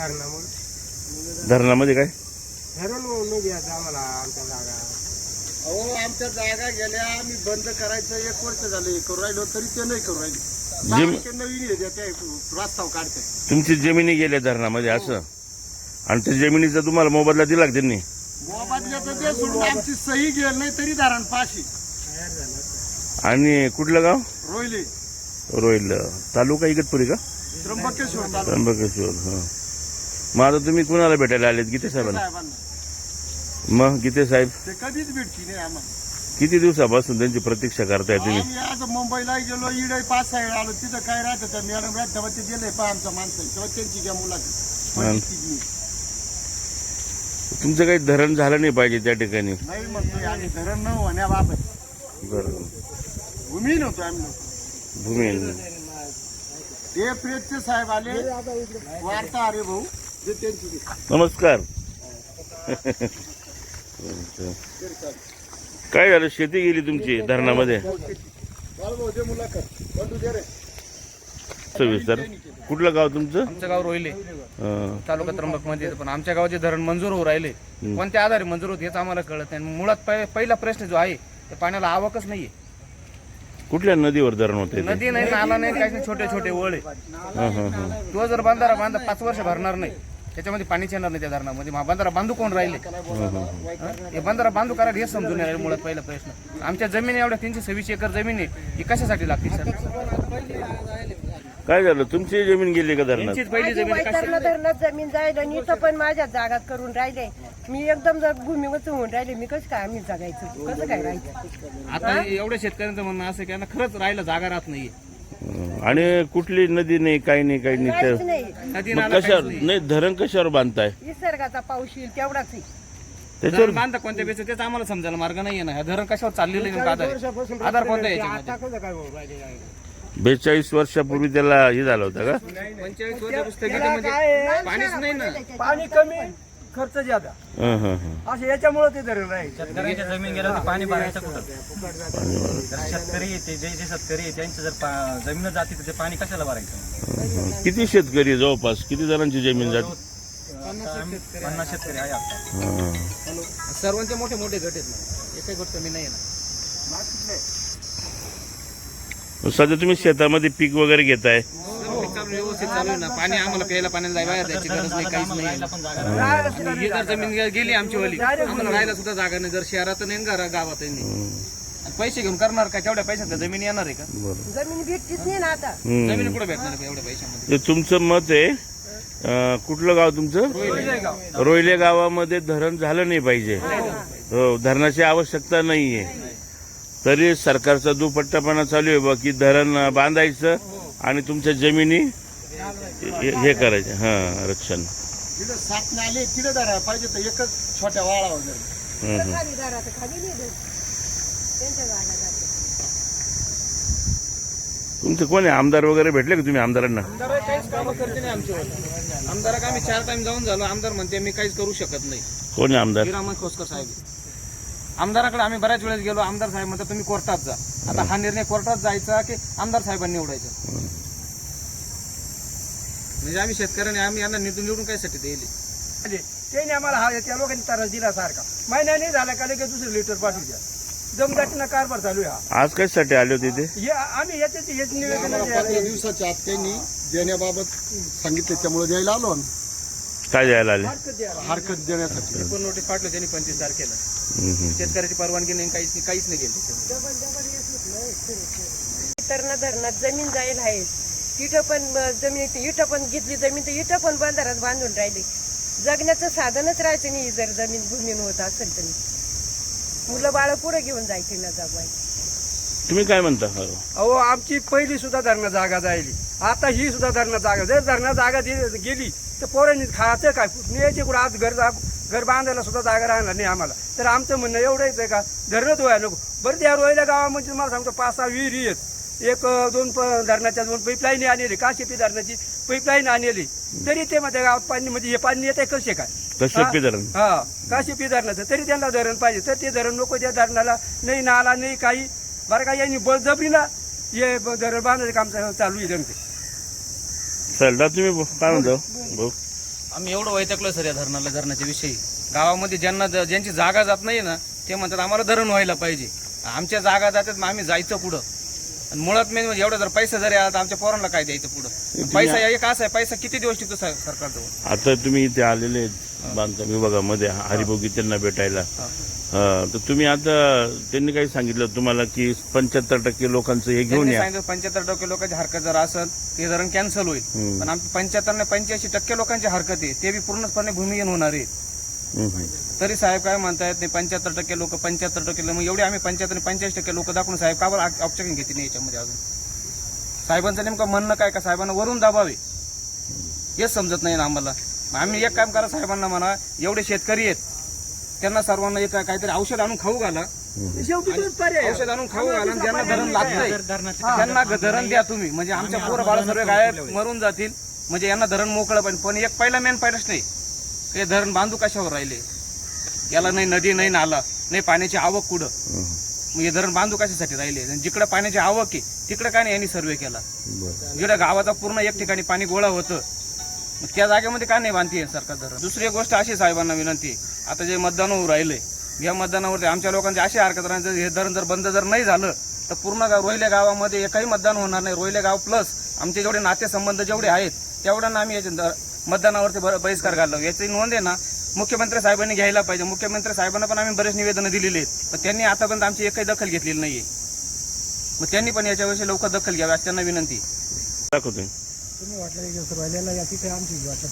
धरणामुळे. धरणामध्ये काय? धरण नाही द्यायचं आम्हाला आमच्या जागा. अहो आमच्या जागा गेल्या आम्ही बंद करायचं एक वर्ष झालं हे करू राहिलो तरी ते नाही करू राहिले. सारखे नवीन हे देते प्रस्ताव काढते. तुमची जमिनी गेल्या धरणामध्ये असं? आणि त्या जमिनीचा तुम्हाला मोबदला दिला का त्यांनी? मोबादल्याचं ते सोडून आमची सही गेल नाही तरी धरण पाशी आणि कुठलं गाव? रोहिले. रोहिल तालुका इगतपुरी का? त्र्यंबकेश्वर तालुका. त्र्यंबकेश्वर हां. मग आता तुम्ही कुणाला भेटायला आलेत? गीते साहेबांना. मग गीते साहेब? ते कधीच भेटची नाही आम्हाला. किती दिवसापासून त्यांची प्रतीक्षा करताय तुम्ही? आम्ही आज मुंबईला गेलो इडे पाच सहा वेळा आलो. तिथं काय राहतं त्या मॅडम राहत तेव्हा ते गेले पहा आमच्या माणसं. तेव्हा त्यांची घ्या मुलाखत. नाही. तुमचं काही धरण झालं नाही पाहिजे त्या ठिकाणी? नाही म्हणतोय आम्ही धरण न होण्याबाबत. बरं. भूमी नव्हतो आम्ही. नव्हतो भूमी. ते प्रेतचे साहेब आले. वार्ता अरे भाऊ. नमस्कार. काय झालं? शेती गेली तुमची धरणामध्ये? सविस्तर कुठलं गाव तुमचं? आमचं गाव रोहिले. तालुका त्र्यंबकमध्ये. पण आमच्या गावाचे धरण मंजूर होऊ राहिले. कोणत्या आधारे मंजूर होत हेच आम्हाला कळत नाही. मुळात पहि- पहिला प्रश्न जो आहे ते पाण्याला आवकच नाहीये. कुठल्या नदीवर धरण होते नदी नाही नाला नाही काही नाही छोटे छोटे ओळ. आहे हां हां हां. तो जर बांधारा बांधा पाच वर्ष भरणार नाही त्याच्यामध्ये पाणीच येणार नाही त्या धरणामध्ये. बांधारा बांधू कोण राहिले? हं? हे बांधारा बांधू करायला हे समजून नाही राहिले मुळात पहिला प्रश्न. आमच्या जमिनी एवढ्या तीनशे सव्वीस एकर जमीन आहे. ही कशासाठी लागते सर? काय झालं? तुमची जमीन गेली का धरणात? त्यांचीच पहिली माझी जमीन वैतरणं धरणात जमीन जायला आणि इथं पण माझ्या जागात करून राहिले. मी एकदम जर भूमीवर होऊन राहिले मी कसं काय आम्ही जगायचं? कसं काय राहायचं? आता एवढ्या शेतकऱ्यांचं म्हणणं असं की यांना खरंच राहायला जागा राहत नाहीये. अं, आणि कुठली नदी नाही काही नाही काही नाही काहीच तर नाही. नदी मग नाला कशावर? काहीच नाही. नाही धरण कशावर बांधताय? निसर्गाचा पाऊस येईल तेवढाच आहे. त्याच्यावर धरण बांधा कोणत्या बेस तेच आम्हाला समजायला मार्ग नाहीये ना. हे धरण कशावर चाललेलं आहे नेमकं? आधार आधार कोणता आहे. याच्यामध्ये? बेचाळीस वर्षापूर्वी त्याला हे झालं होतं का? पंचेचाळीस वर्ष पाणीच नाही ना. पाणी कमी. खर्च ज्यादा. हं, हं, हं. असं याच्यामुळे ते धरण राहील. शेतकऱ्याच्या जमीन गेलं तर पाणी भरायचं कुठं? जर शेतकरी येते जे जे शेतकरी आहे त्यांचं जर पा- जमीन जाते तर ते पाणी कशाला भरायचं? हं. किती शेतकरी आहे जवळपास? किती जणांची जमीन जाते? पन्नास शेतकरी. आहे आता. हं. सर्वांचे मोठे मोठे गट आहेत ना. एकही गट कमी नाही ना. सध्या तुम्ही शेतामध्ये पीक वगैरे घेताय. चालू व्यवस्थित चालू आहे ना. पाणी आम्हाला प्यायला पाण्याला जायला त्याची गरज नाही काहीच नाही. ही जर जमीन गेली आमची वली आम्हाला राहायला सुद्धा जागा नाही. जर शहरात नाही घरा गावात नाही पैसे घेऊन करणार का? तेवढ्या पैशात जमीन येणार आहे का? जमीन भेटतीच नाही ना आता. हं. जमीन कुठे भेटणार आहे एवढ्या पैशामध्ये? ते तुमचं मत आहे. अं, कुठलं गाव तुमचं? रोहिले गावामध्ये धरण झालं नाही पाहिजे. हो धरणाची आवश्यकता नाहीये. तरी सरकारचा दुपट्टापणा चालू आहे बा की धरण बांधायचं आणि तुमच्या जमिनी हे हे करायचे. हां रक्षण. तिथं सात नाले तिथं धरा पाहिजे तर एकच छोट्या वाळा वगैरे. हं, हं. खाली दारात खाली नाही देत. त्यांच्या जागा जाते. तुमचे कोण आहे? आमदार वगैरे भेटले का तुम्ही आमदारांना? आमदार काहीच कामं करते नाही आमची वली आमदाराक आम्ही चार टाइम जाऊन झालो. आमदार म्हणते मी काहीच करू शकत नाही. कोण आहे आमदार? हिरामन खोसकर साहेब. आमदाराकडे आम्ही बऱ्याच वेळेस गेलो आमदार साहेब म्हणतात तुम्ही कोर्टात जा. आता हा निर्णय कोर्टात जायचा की आमदार साहेबांनी निवडायचा? म्हणजे आम्ही शेतकऱ्यांनी आम्ही यांना निवडून निवडून कायसाठी देईल म्हणजे त्यांनी आम्हाला हा त्या लोकांनी त्रास दिला सारखा. महिन्याने झाला का लगेच दुसरे लिटर पाठवू द्या. जमदाटीनं कारभार चालू आहे हा. आज कशासाठी आले होते ते? हे आम्ही याच्याच हेच निवेदन आम्हाला पंधरा दिवसाच्या आत त्यांनी देण्याबाबत सांगितले त्यामुळे द्यायला आलो आम्ही. काय द्यायला आले? हरकत देण्यासाठी. पण नोटीस पाठवली त्यांनी पंचवीस तारखेला. हं, हं. शेतकऱ्याची परवानगी नाही काहीच नाही काहीच नाही गेली धरणात जमीन जाईल आहे. तिथं पण जमीन इथं पण घेतली जमीन तर इथं पण बंधारात बांधून राहिली. जगण्याचं साधनच राहायचं नाही जर जमीन भूमीन होत असेल तरी. मुलं बाळ पुढे घेऊन जायची ना जाबाई तुम्ही काय म्हणता? हो. अहो आमची पहिली सुद्धा धरणं जागा जायली. आता ही सुद्धा धरणं जागा जर धरणं जागा गेली तर पोरांनी खायचं काय? न्यायचे कुठं? आज घर घर बांधायला सुद्धा जागा राहणार नाही आम्हाला. तर आमचं म्हणणं एवढंच आहे का? धरणच व्हायला नको. बरं त्या रोयल्या गावामध्ये तुम्हाला सांगतो पाच सहा विहिरी आहेत. एक दोन प- धरणाच्या दोन पाईपलाईन आणली काशिपी धरणाची पाईपलाईन आणली तरी ते मध्ये गावात पाणी म्हणजे हे पाणी येते कसे काय? कश्यपी धरण? हा काशिपी धरणाचं. तरी त्यांना धरण पाहिजे. तर ते धरण नको त्या धरणाला नाही नाला नाही काही. बरं का यांनी बळजबरीला हे ब- धरण बांधायचं काम चालू आहे चल दा तुम्ही काय म्हणतो? भाऊ आम्ही एवढं वैतकलो सर या धरणाला धरणाच्या विषयी. गावामध्ये ज्यांना ज्यांची जागा जात नाही ना ते म्हणतात आम्हाला धरण व्हायला पाहिजे. आमच्या जागा जातात मग आम्ही जायचं पुढं. आणि मुळात मेन म्हणजे एवढं जर पैसा जरी आला तर आमच्या पोरांना काय द्यायचं पुढं? पैसा एक असा आहे पैसा किती दिवस टिकतो सर- सरकारजवळ? आता तुम्ही इथे आलेले आहेत बांधकाम विभागामध्ये हरिभोगी त्यांना भेटायला. हा, तर तुम्ही आता त्यांनी काही सांगितलं तुम्हाला की पंच्याहत्तर टक्के लोकांचं हे घेऊन त्यांनी या. सांगितलं पंच्याहत्तर टक्के लोकांची हरकत जर असेल ते धरण कॅन्सल होईल. पण आमची पंच्याहत्तर ने पंच्याऐंशी टक्के लोकांची हरकत आहे ते बी पूर्णपणे भूमिहीन होणार आहे हम्म. तरी साहेब काय म्हणतायत नाही पंच्याहत्तर टक्के लोक पंच्याहत्तर टक्के लोक- मग एवढे आम्ही पंच्याहत्तर पंच्याऐंशी टक्के लोक दाखवून साहेब का बरं ऑब्जेक्शन घेते नाही याच्यामध्ये अजून? साहेबांचं नेमकं म्हणणं काय का? साहेबांना वरून दाबावे हेच समजत नाही ना आम्हाला. मग आम्ही एक काम करा साहेबांना म्हणा एवढे शेतकरी आहेत त्यांना सर्वांना एक काहीतरी औषध आणून खाऊ घाला. शेवटी तोच पर्याय. औषध आणून खाऊ घाला आणि ज्यांना धरण लागतंय त्यांना धरण द्या तुम्ही. म्हणजे आमच्या पोरं बाळ सर्व गायब मरून जातील. म्हणजे यांना धरण मोकळं पाहिजे पण एक पहिला मेन पाहिलंच नाही. हे धरण बांधू कशावर राहिले? याला नाही नदी नाही नाला नाही पाण्याची आवक कुठं? मग हे धरण बांधू कशासाठी राहिले? आणि जिकडं पाण्याची आवक आहे तिकडं काय नाही यांनी सर्वे केला. बरं. जिकडं गावाचा पूर्ण एक ठिकाणी पाणी गोळा होतं. मग त्या जागेमध्ये का नाही बांधते सरकार धरण? दुसरी गोष्ट अशी साहेबांना विनंती आहे. आता जे मतदान होऊ राहिले या मतदानावरती आमच्या लोकांची अशी हरकत राहणार हे धरण जर बंद जर नाही झालं तर पूर्ण गाव रोहिले गावामध्ये एकही मतदान होणार नाही. रोहिले गाव प्लस आमचे जेवढे नातेसंबंध जेवढे आहेत तेवढ्यांना आम्ही याच्या मतदानावरती बहिष्कार घाललो. याची नोंद आहे ना मुख्यमंत्री साहेबांनी घ्यायला पाहिजे. मुख्यमंत्री साहेबांना पण आम्ही बरेच निवेदनं दिलेली आहेत. पण त्यांनी आतापर्यंत आमची एकही दखल घेतलेली नाहीये. मग त्यांनी पण याच्याविषयी लवकर दखल घ्यावी अशी त्यांना विनंती आहे. दाखवतोय. तुम्ही वाटलं की राहिलेला या तिथे आमची वाटलं